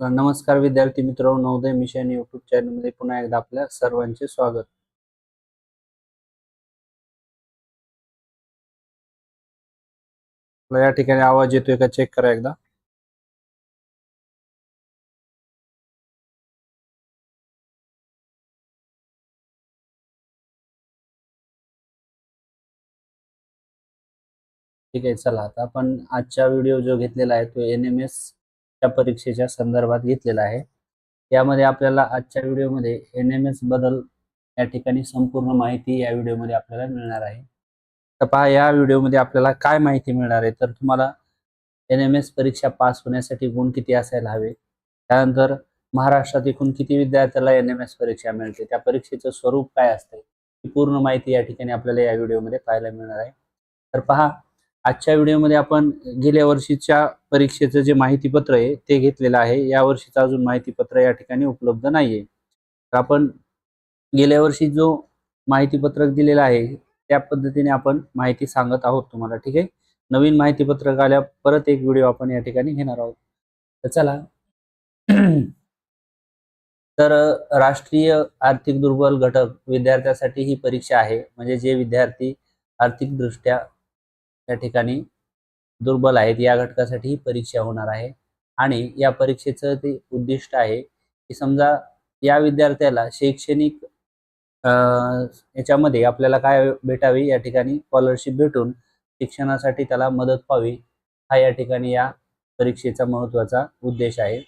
नमस्कार विद्यार्थी मित्र नवोदय मिशन युट्यूब चॅनलमध्ये पुन्हा एकदा आपल्या सर्वांचे स्वागत. या ठिकाणी आवाज येतोय का चेक करा एकदा. ठीक आहे चला. आता आपण आजचा व्हिडिओ जो घेतलेला आहे तो एन एम एस च्या परीक्षेच्या संदर्भात घेतलेला आहे. यामध्ये आपल्याला आजच्या व्हिडिओमध्ये एन एम एस बदल या ठिकाणी संपूर्ण माहिती या व्हिडिओमध्ये आपल्याला मिळणार आहे. तर पहा या व्हिडिओमध्ये आपल्याला काय माहिती मिळणार आहे? तर तुम्हाला एन एम एस परीक्षा पास होण्यासाठी गुण किती असायला हवे? त्यानंतर महाराष्ट्रात एकूण किती विद्यार्थ्याला एन एम एस परीक्षा मिळते? त्या परीक्षेचं स्वरूप काय असते? ही पूर्ण माहिती या ठिकाणी आपल्याला या व्हिडिओमध्ये पाहायला मिळणार आहे. तर पहा आजच्या व्हिडिओमध्ये आपण गेल्या वर्षीच्या परीक्षेचं जे माहितीपत्र आहे ते घेतलेलं आहे. या वर्षीचं अजून माहितीपत्र या ठिकाणी उपलब्ध नाहीये. तर आपण गेल्या वर्षी जो माहितीपत्रक दिलेला आहे त्या पद्धतीने आपण माहिती सांगत आहोत तुम्हाला ठीक आहे? नवीन माहितीपत्रक आल्या परत एक व्हिडिओ आपण या ठिकाणी घेणार आहोत. तर चला. तर राष्ट्रीय आर्थिक दुर्बल घटक विद्यार्थ्यासाठी ही परीक्षा आहे. म्हणजे जे विद्यार्थी आर्थिकदृष्ट्या त्या ठिकाणी दुर्बल आहेत. या घटकासाठी ही परीक्षा होणार आहे. आणि या परीक्षेचं ते उद्दिष्ट आहे की समजा या विद्यार्थ्याला शैक्षणिक याच्यामध्ये आपल्याला काय भेटावी या ठिकाणी स्कॉलरशिप भेटून शिक्षणासाठी त्याला मदत व्हावी हा या ठिकाणी या परीक्षेचा महत्त्वाचा उद्देश आहे.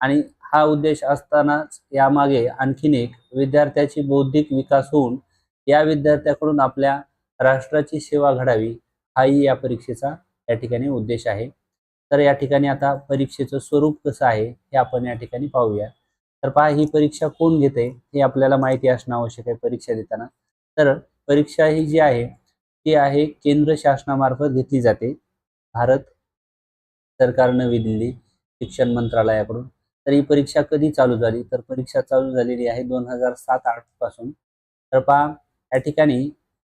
आणि हा उद्देश असतानाच यामागे आणखीन एक विद्यार्थ्याची बौद्धिक विकास होऊन या विद्यार्थ्याकडून आपल्या राष्ट्राची सेवा घडावी हाही या परीक्षेचा या ठिकाणी उद्देश आहे. तर या ठिकाणी आता परीक्षेचं स्वरूप कसं आहे हे आपण या ठिकाणी पाहूया. तर पहा ही परीक्षा कोण घेते हे आपल्याला माहिती असणं आवश्यक आहे परीक्षा देताना. तर परीक्षा ही जी आहे ती आहे केंद्र शासनामार्फत घेतली जाते. भारत सरकार नवी दिल्ली शिक्षण मंत्रालयाकडून. तर ही परीक्षा कधी चालू झाली? तर परीक्षा चालू झालेली आहे दोन हजार सात आठपासून. तर पहा या ठिकाणी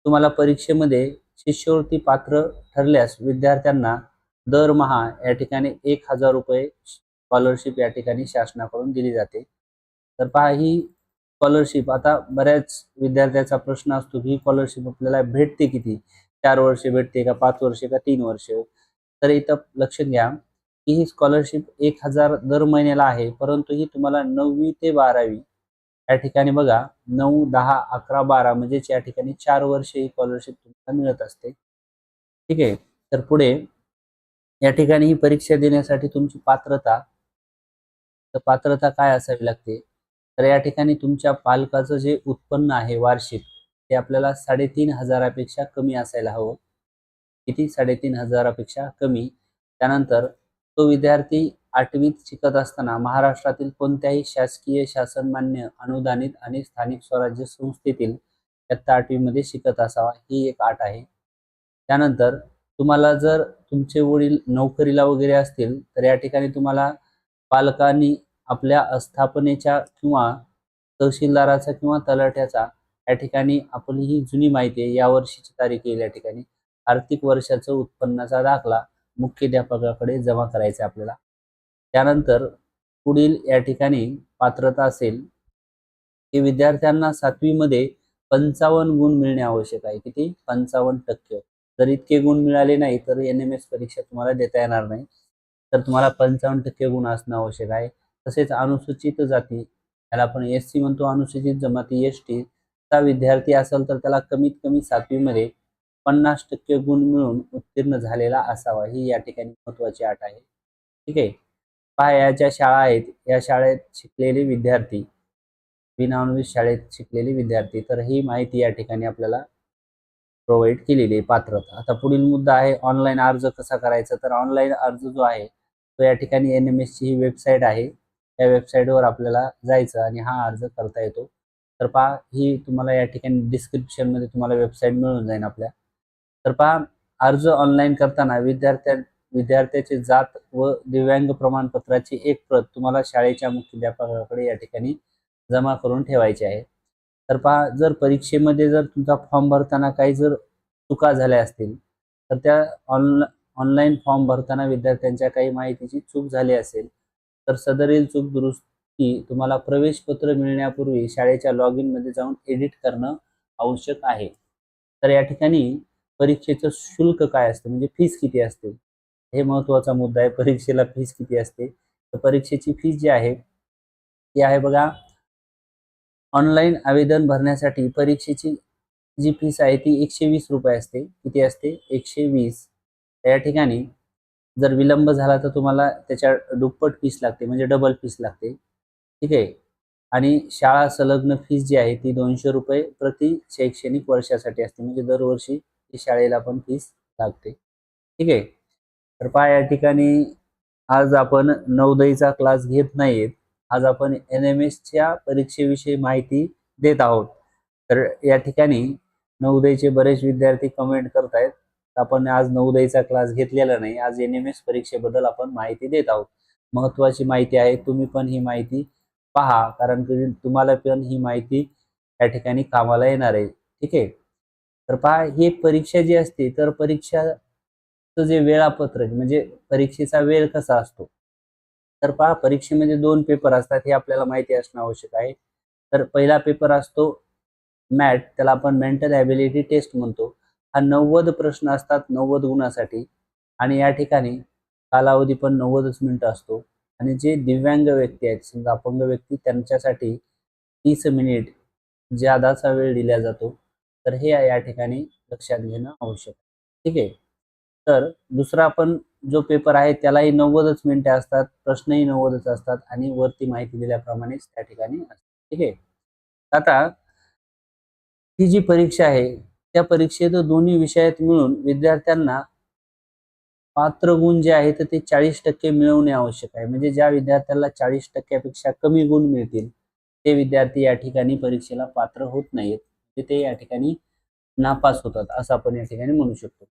तुम्हाला परीक्षेमध्ये शिष्यवृत्ती पात्र ठरल्यास विद्यार्थ्यांना दरमहा या ठिकाणी एक हजार रुपये स्कॉलरशिप या ठिकाणी शासनाकडून दिली जाते. तर पहा ही स्कॉलरशिप आता बऱ्याच विद्यार्थ्याचा प्रश्न असतो की ही स्कॉलरशिप आपल्याला भेटते किती? चार वर्षे भेटते का पाच वर्षे का तीन वर्षे? तर इथं लक्ष घ्या की ही स्कॉलरशिप एक हजार दर महिन्याला आहे परंतु ही तुम्हाला नववी ते बारावी या ठिकाणी बघा नऊ दहा अकरा बारा म्हणजेच या ठिकाणी चार वर्ष ही स्कॉलरशिप तुम्हाला मिळत असते. ठीक आहे? तर पुढे या ठिकाणी ही परीक्षा देण्यासाठी तुमची पात्रता तर पात्रता काय असावी लागते? तर या ठिकाणी तुमच्या पालकाचं जे उत्पन्न आहे वार्षिक ते आपल्याला साडेतीन हजारापेक्षा कमी असायला हवं. किती? साडेतीन हजारापेक्षा कमी. त्यानंतर तो विद्यार्थी आठवीत शिकत असताना महाराष्ट्रातील कोणत्याही शासकीय शासनमान्य अनुदानित आणि स्थानिक स्वराज्य संस्थेतील इयत्ता आठवीमध्ये शिकत असावा ही एक आठ आहे. त्यानंतर तुम्हाला जर तुमचे वडील नोकरीला वगैरे असतील तर या ठिकाणी तुम्हाला पालकांनी आपल्या अस्थापनेच्या किंवा तहसीलदाराचा किंवा तलाठ्याचा या ठिकाणी आपली ही जुनी माहिती आहे. या वर्षीची तारीख येईल या ठिकाणी. आर्थिक वर्षाचं उत्पन्नाचा दाखला मुख्याध्यापकाकडे जमा करायचे आपल्याला. त्यानंतर पुढील या ठिकाणी पात्रता असेल की विद्यार्थ्यांना सातवीमध्ये पंचावन्न गुण मिळणे आवश्यक आहे. किती? पंचावन्न टक्के. जर इतके गुण मिळाले नाही तर एन एम एस परीक्षा तुम्हाला देता येणार नाही. तर तुम्हाला पंचावन्न टक्के गुण असणं आवश्यक आहे. तसेच अनुसूचित जाती त्याला आपण एस सी म्हणतो. अनुसूचित जमाती एस टी चा विद्यार्थी असेल तर त्याला कमीत कमी सातवीमध्ये पन्नास टक्के गुण मिळून उत्तीर्ण झालेला असावा ही या ठिकाणी महत्वाची अट आहे. ठीक आहे? पहा या ज्या शाळा आहेत या शाळेत शिकलेले विद्यार्थी विनावनवीस शाळेत शिकलेले विद्यार्थी तर ही माहिती या ठिकाणी आपल्याला प्रोव्हाइड केलेली आहे पात्रता. आता पुढील मुद्दा आहे ऑनलाईन अर्ज कसा करायचा? तर ऑनलाईन अर्ज जो आहे तो या ठिकाणी एन एम एसची ही वेबसाईट आहे. त्या वेबसाईटवर आपल्याला जायचं आणि हा अर्ज करता येतो. तर पहा ही तुम्हाला या ठिकाणी डिस्क्रिप्शनमध्ये तुम्हाला वेबसाईट मिळून जाईल आपल्या. तर पहा अर्ज ऑनलाईन करताना विद्यार्थ्या विद्यार्थ्याचे जात व दिव्यांग प्रमाणपत्राची एक प्रत तुम्हाला शाळेच्या मुख्याध्यापकाकडे या ठिकाणी जमा करून ठेवायची आहे. तर पहा जर परीक्षेमध्ये जर तुमचा फॉर्म भरताना काही जर चुका झाल्या असतील तर त्या ऑनला ऑनलाईन फॉर्म भरताना विद्यार्थ्यांच्या काही माहितीची चूक झाली असेल तर सदरील चूक दुरुस्ती तुम्हाला प्रवेश पत्र मिळण्यापूर्वी शाळेच्या लॉग इनमध्ये जाऊन एडिट करणं आवश्यक आहे. तर या ठिकाणी परीक्षेचं शुल्क काय असतं? म्हणजे फीस किती असते? हे महत्त्वाचा मुद्दा आहे. परीक्षेला फीस किती असते? तर परीक्षेची फीस जी आहे ती आहे बघा ऑनलाईन आवेदन भरण्यासाठी परीक्षेची जी फीस आहे ती एकशे वीस रुपये असते. किती असते? एकशे वीस या ठिकाणी जर विलंब झाला तर तुम्हाला त्याच्या दुप्पट फीस लागते. म्हणजे डबल फीस लागते. ठीक आहे? आणि शाळा संलग्न फीस जी आहे ती दोनशे रुपये प्रति शैक्षणिक वर्षासाठी असते. म्हणजे दरवर्षी ती शाळेला पण फीस लागते. ठीक आहे? तर पहा या ठिकाणी आज आपण नवदयीचा क्लास घेत नाहीत आज आपण एन एम एसच्या परीक्षेविषयी माहिती देत आहोत. तर या ठिकाणी नवोदयचे बरेच विद्यार्थी कमेंट करतायत. आपण आज नवोदयचा क्लास घेतलेला नाही. आज एन एम एस परीक्षेबद्दल आपण माहिती देत आहोत. महत्वाची माहिती आहे. तुम्ही पण ही माहिती पहा. कारण की तुम्हाला पण ही माहिती या ठिकाणी कामाला येणार आहे. ठीक आहे? तर पहा ही परीक्षा जी असते तर परीक्षाचं जे वेळापत्रक म्हणजे परीक्षेचा वेळ कसा असतो? तर पहा परीक्षेमध्ये दोन पेपर असतात हे आपल्याला माहिती असणं आवश्यक आहे. तर पहिला पेपर असतो मॅट त्याला आपण मेंटल ॲबिलिटी टेस्ट म्हणतो. हा नव्वद प्रश्न असतात नव्वद गुणासाठी. आणि या ठिकाणी कालावधी पण नव्वदच मिनिटं असतो. आणि जे दिव्यांग व्यक्ती आहेत समजा अपंग व्यक्ती त्यांच्यासाठी तीस मिनिट ज्यादाचा वेळ दिला जातो. तर हे या ठिकाणी लक्षात घेणं आवश्यक आहे. ठीक आहे? तर दुसरा आपण जो पेपर आहे त्यालाही नव्वदच मिनिटे असतात प्रश्नही नव्वदच असतात आणि वरती माहिती दिल्याप्रमाणेच त्या ठिकाणी असतात. ठीक आहे? आता ही जी परीक्षा आहे त्या परीक्षेत दोन्ही विषयात मिळून विद्यार्थ्यांना पात्र गुण जे आहेत ते चाळीस टक्के मिळवणे आवश्यक आहे. म्हणजे ज्या विद्यार्थ्याला चाळीस टक्क्यापेक्षा कमी गुण मिळतील ते विद्यार्थी या ठिकाणी परीक्षेला पात्र होत नाहीत. ते या ठिकाणी नापास होतात असं आपण या ठिकाणी म्हणू शकतो.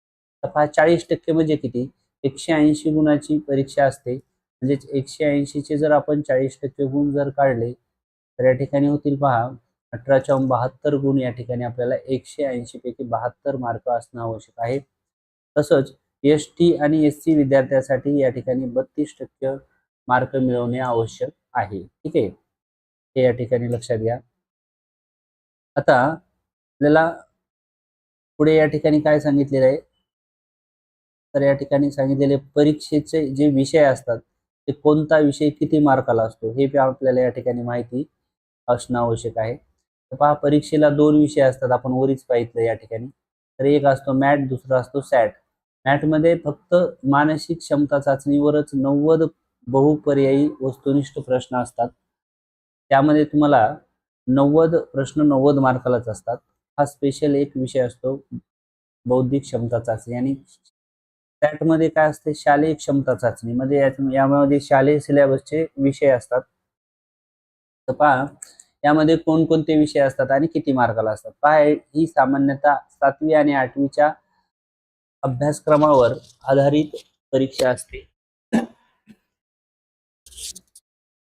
तपास चाळीस टक्के म्हणजे किती? एकशे ऐंशी गुणाची परीक्षा असते. म्हणजेच एकशे ऐंशीचे जर आपण चाळीस टक्के गुण जर काढले तर या ठिकाणी होतील पहा अठराच्या बहात्तर गुण या ठिकाणी आपल्याला एकशे ऐंशी पैकी बहात्तर मार्क असणं आवश्यक आहे. तसंच एस टी आणि एस सी विद्यार्थ्यासाठी या ठिकाणी बत्तीस टक्के मार्क मिळवणे आवश्यक आहे. ठीक आहे? हे या ठिकाणी लक्षात घ्या. आता आपल्याला पुढे या ठिकाणी काय सांगितलेलं आहे? तर या ठिकाणी सांगितलेले परीक्षेचे जे विषय असतात ते कोणता विषय किती मार्काला असतो? हे आपल्याला या ठिकाणी माहिती असणं आवश्यक आहे. तर पहा परीक्षेला दोन विषय असतात आपण वरीच पाहितलं या ठिकाणी. तर एक असतो मॅट दुसरा असतो सॅट. मॅटमध्ये फक्त मानसिक क्षमता चाचणीवरच नव्वद बहुपर्यायी वस्तुनिष्ठ प्रश्न असतात. त्यामध्ये तुम्हाला नव्वद प्रश्न नव्वद मार्कालाच असतात. हा स्पेशल एक विषय असतो. बौद्धिक क्षमता चाचणी. आणि त्यामध्ये काय असते? शालेय क्षमता चाचणी. म्हणजे मध्ये यामध्ये शालेय सिलेबसचे विषय असतात. तर पहा यामध्ये कोणकोणते विषय असतात आणि किती मार्काला असतात? पहा ही सामान्यतः सातवी आणि आठवीच्या अभ्यासक्रमावर आधारित परीक्षा असते.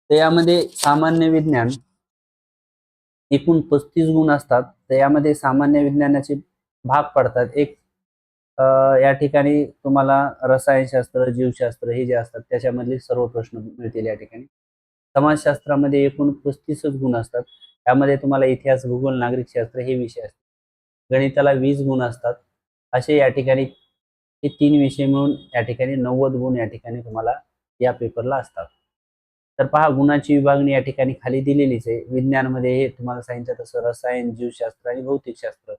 तर यामध्ये सामान्य विज्ञान एकूण पस्तीस गुण असतात तर यामध्ये सामान्य विज्ञानाचे भाग पडतात. एक या ठिकाणी तुम्हाला रसायनशास्त्र जीवशास्त्र हे जे असतात त्याच्यामधले सर्व प्रश्न मिळतील या ठिकाणी. समाजशास्त्रामध्ये एकूण पस्तीसच गुण असतात. त्यामध्ये तुम्हाला इतिहास भूगोल नागरिकशास्त्र हे विषय असतात. गणिताला वीस गुण असतात. असे या ठिकाणी हे तीन विषय मिळून या ठिकाणी नव्वद गुण या ठिकाणी तुम्हाला या पेपरला असतात. तर पहा गुणाची विभागणी या ठिकाणी खाली दिलेलीच आहे. विज्ञानमध्ये हे तुम्हाला सांगितलं तसं रसायन जीवशास्त्र आणि भौतिकशास्त्र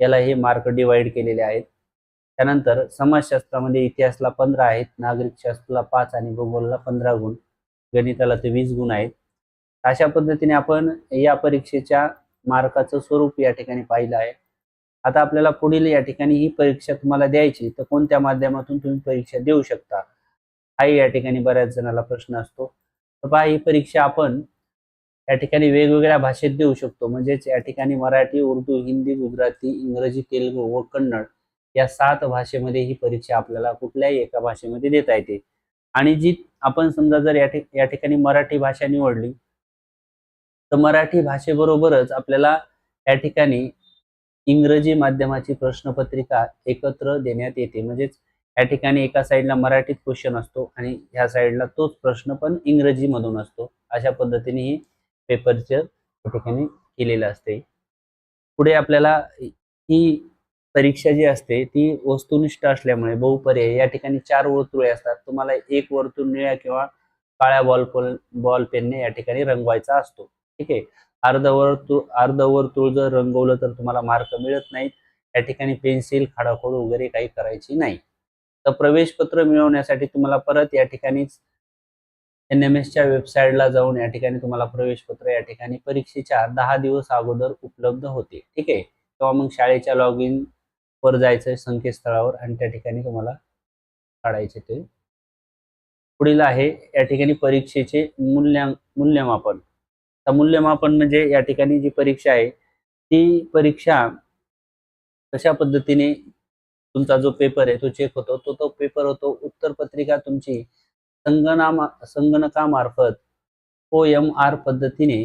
याला हे मार्क डिवाइड केलेले आहेत. त्यानंतर समाजशास्त्रामध्ये इतिहासला पंधरा आहेत नागरिकशास्त्राला पाच आणि भूगोलला पंधरा गुण गणिताला ते वीस गुण आहेत. अशा पद्धतीने आपण या परीक्षेच्या मार्काचं स्वरूप या ठिकाणी पाहिलं आहे. आता आपल्याला पुढील या ठिकाणी ही परीक्षा तुम्हाला द्यायची तर कोणत्या माध्यमातून तुम्ही परीक्षा देऊ शकता? हाही या ठिकाणी बऱ्याच जणाला प्रश्न असतो. तर पहा ही परीक्षा आपण या ठिकाणी वेगवेगळ्या भाषेत देऊ शकतो. म्हणजेच या ठिकाणी मराठी उर्दू हिंदी गुजराती इंग्रजी तेलुगू व कन्नड या सात भाषेमध्ये ही परीक्षा आपल्याला कुठल्याही एका भाषेमध्ये देता येते. आणि जी आपण समजा जर या या ठिकाणी मराठी भाषा निवडली तर मराठी भाषेबरोबरच आपल्याला या ठिकाणी इंग्रजी माध्यमाची प्रश्नपत्रिका एकत्र देण्यात येते. म्हणजेच या ठिकाणी एका साईडला मराठीत क्वेश्चन असतो आणि ह्या साईडला तोच प्रश्न पण इंग्रजीमधून असतो. अशा पद्धतीने ही पेपरचं या ठिकाणी केलेलं असते. पुढे आपल्याला ही परीक्षा जी असते ती वस्तुनिष्ठ असल्यामुळे बहुपर्याय या ठिकाणी चार वर्तुळे असतात. तुम्हाला एक वर्तुळ निळ्या किंवा काळ्या बॉल बॉल पेनने या ठिकाणी रंगवायचा असतो. ठीक आहे? अर्धवर्तुळ अर्धवर्तुळ जर रंगवलं तर तुम्हाला मार्क मिळत नाहीत. या ठिकाणी पेन्सिल खाडाखोड वगैरे काही करायची नाही. तर प्रवेश पत्र मिळवण्यासाठी तुम्हाला परत या ठिकाणीच एन एम एसच्या वेबसाईटला जाऊन या ठिकाणी तुम्हाला प्रवेश पत्र या ठिकाणी परीक्षेच्या दहा दिवस अगोदर उपलब्ध होते ठीक आहे? किंवा मग शाळेच्या लॉग इन वर जायचं संकेतस्थळावर आणि त्या ठिकाणी तुम्हाला काढायचे ते. पुढील आहे या ठिकाणी परीक्षेचे मूल्या मूल्यमापन. तर मूल्यमापन म्हणजे या ठिकाणी जी परीक्षा आहे ती परीक्षा कशा पद्धतीने तुमचा जो पेपर आहे तो चेक होतो तो तो पेपर होतो उत्तर पत्रिका तुमची संगणा संगणकामार्फत ओ एम आर पद्धतीने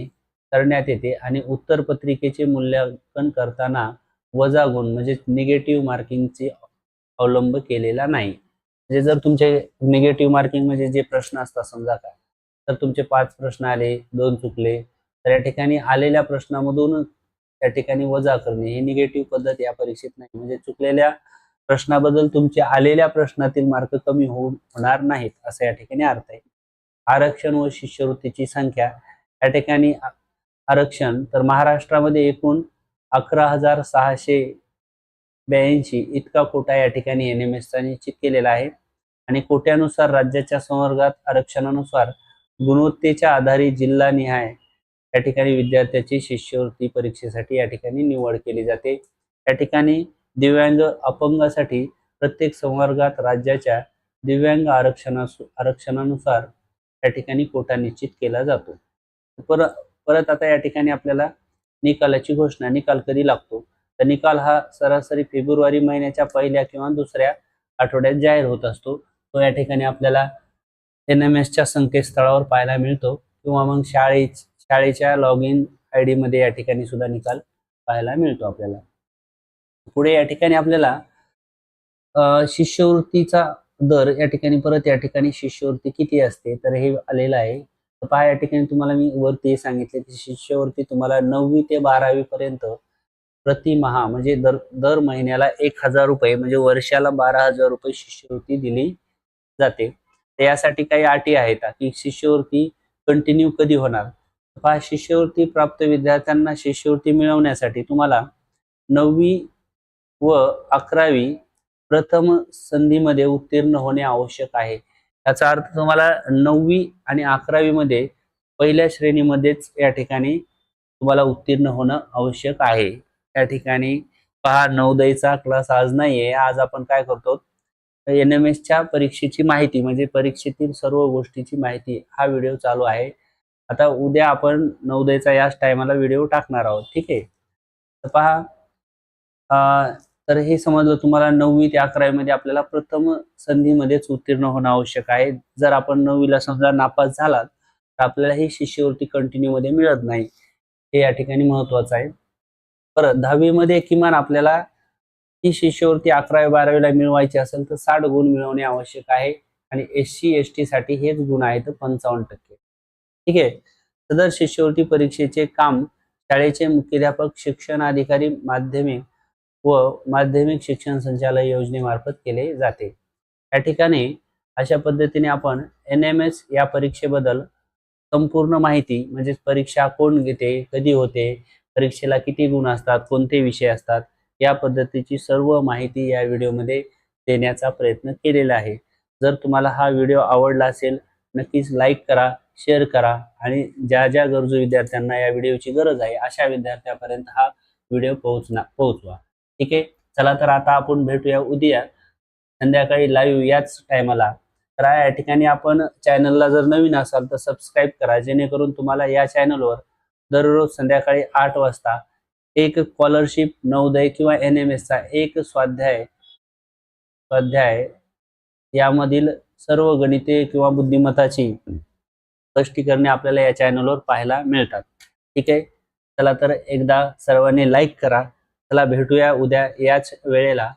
करण्यात येते आणि उत्तर पत्रिकेचे मूल्यांकन करताना वजा गुण म्हणजे निगेटिव्ह मार्किंगचे अवलंब केलेला नाही. म्हणजे जर तुमचे निगेटिव्ह मार्किंग म्हणजे जे प्रश्न असतात समजा काय तर तुमचे पाच प्रश्न आले दोन चुकले तर या ठिकाणी आलेल्या प्रश्नामधून त्या ठिकाणी वजा करणे ही निगेटिव्ह पद्धत या परीक्षेत नाही. म्हणजे चुकलेल्या प्रश्नाबद्दल तुमच्या आलेल्या प्रश्नातील मार्क कमी होऊ होणार नाहीत असं या ठिकाणी अर्थ आहे. आरक्षण व शिष्यवृत्तीची संख्या या ठिकाणी आरक्षण तर महाराष्ट्रामध्ये एकूण अकरा हजार सहाशे ब्याऐंशी इतका कोटा या ठिकाणी एन एम एसचा निश्चित केलेला आहे. आणि कोट्यानुसार राज्याच्या संवर्गात आरक्षणानुसार गुणवत्तेच्या आधारे जिल्हा निहाय या ठिकाणी विद्यार्थ्याची शिष्यवृत्ती परीक्षेसाठी या ठिकाणी निवड केली जाते. या ठिकाणी दिव्यांग अपंगासाठी प्रत्येक संवर्गात राज्याच्या दिव्यांग आरक्षणा आरक्षणानुसार या ठिकाणी कोटा निश्चित केला जातो. परत परत आता या ठिकाणी आपल्याला निकालाची घोषणा निकाल कधी लागतो? तर निकाल हा सरासरी फेब्रुवारी महिन्याच्या पहिल्या किंवा दुसऱ्या आठवड्यात जाहीर होत असतो. तो या ठिकाणी आपल्याला एन एम एसच्या संकेतस्थळावर पाहायला मिळतो किंवा मग शाळे शाळेच्या लॉग इन आयमध्ये या ठिकाणी सुद्धा निकाल पाहायला मिळतो आपल्याला. पुढे या ठिकाणी आपल्याला शिष्यवृत्तीचा दर या ठिकाणी परत या ठिकाणी शिष्यवृत्ती किती असते? तर हे आलेलं आहे. तर पहा या ठिकाणी तुम्हाला मी वरती सांगितले की शिष्यवृत्ती तुम्हाला नववी ते बारावी पर्यंत प्रतिमहा म्हणजे दर दर महिन्याला एक हजार रुपये म्हणजे वर्षाला बारा हजार रुपये शिष्यवृत्ती दिली जाते. तर यासाठी काही अटी आहेत की शिष्यवृत्ती कंटिन्यू कधी होणार? पहा शिष्यवृत्ती प्राप्त विद्यार्थ्यांना शिष्यवृत्ती मिळवण्यासाठी तुम्हाला नववी व अकरावी प्रथम संधीमध्ये उत्तीर्ण होणे आवश्यक आहे. याचा अर्थ तुम्हाला नववी आणि अकरावी मध्ये पहिल्या श्रेणीमध्येच या ठिकाणी तुम्हाला उत्तीर्ण होणं आवश्यक आहे. या ठिकाणी पहा नवोदयचा क्लास आज नाहीये. आज आपण काय करतो? एन एम एसच्या परीक्षेची माहिती म्हणजे परीक्षेतील सर्व गोष्टीची माहिती हा व्हिडिओ चालू आहे. आता उद्या आपण नवोदयचा याच टायमाला व्हिडिओ टाकणार आहोत. ठीक आहे? तर पहा तर हे समजलं तुम्हाला नववी ते अकरावी मध्ये आपल्याला प्रथम संधीमध्येच उत्तीर्ण होणं आवश्यक आहे. जर आपण नववीला समजा नापास झालात तर आपल्याला ही शिष्यवृत्ती कंटिन्यू मध्ये मिळत नाही. हे या ठिकाणी महत्वाचं आहे. परत दहावीमध्ये किमान आपल्याला ही शिष्यवृत्ती अकरावी बारावीला मिळवायची असेल तर साठ गुण मिळवणे आवश्यक आहे आणि एस सी एस टी साठी हेच गुण आहेत पंचावन्न टक्के. ठीक आहे? सदर शिष्यवृत्ती परीक्षेचे काम शाळेचे मुख्याध्यापक शिक्षण अधिकारी माध्यमिक व माध्यमिक शिक्षण संचालय योजनेमार्फत केले जाते. या ठिकाणी अशा पद्धतीने आपण एन एम एस या परीक्षेबद्दल संपूर्ण माहिती म्हणजे परीक्षा कोण घेते कधी होते परीक्षेला किती गुण असतात कोणते विषय असतात या पद्धतीची सर्व माहिती या व्हिडिओमध्ये देण्याचा प्रयत्न केलेला आहे. जर तुम्हाला हा व्हिडिओ आवडला असेल नक्कीच लाईक करा शेअर करा आणि ज्या ज्या गरजू विद्यार्थ्यांना या व्हिडिओची गरज आहे अशा विद्यार्थ्यापर्यंत हा व्हिडिओ पोहोचना पोहोचवा. ठीक आहे? चला तर आता आपण भेटूया उद्या संध्याकाळी लाईव्ह याच टायमाला तर या ठिकाणी आपण चॅनलला जर नवीन असाल तर सबस्क्राईब करा जेणेकरून तुम्हाला या चॅनलवर दररोज संध्याकाळी आठ वाजता एक स्कॉलरशिप नवोदय किंवा एन एम एसचा एक स्वाध्याय स्वाध्याय यामधील सर्व गणिते किंवा बुद्धिमत्ताची स्पष्टीकरणे आपल्याला या चॅनलवर पाहायला मिळतात. ठीक आहे? चला तर एकदा सर्वांनी लाईक करा. चला भेटूया उद्या याच वेळेला.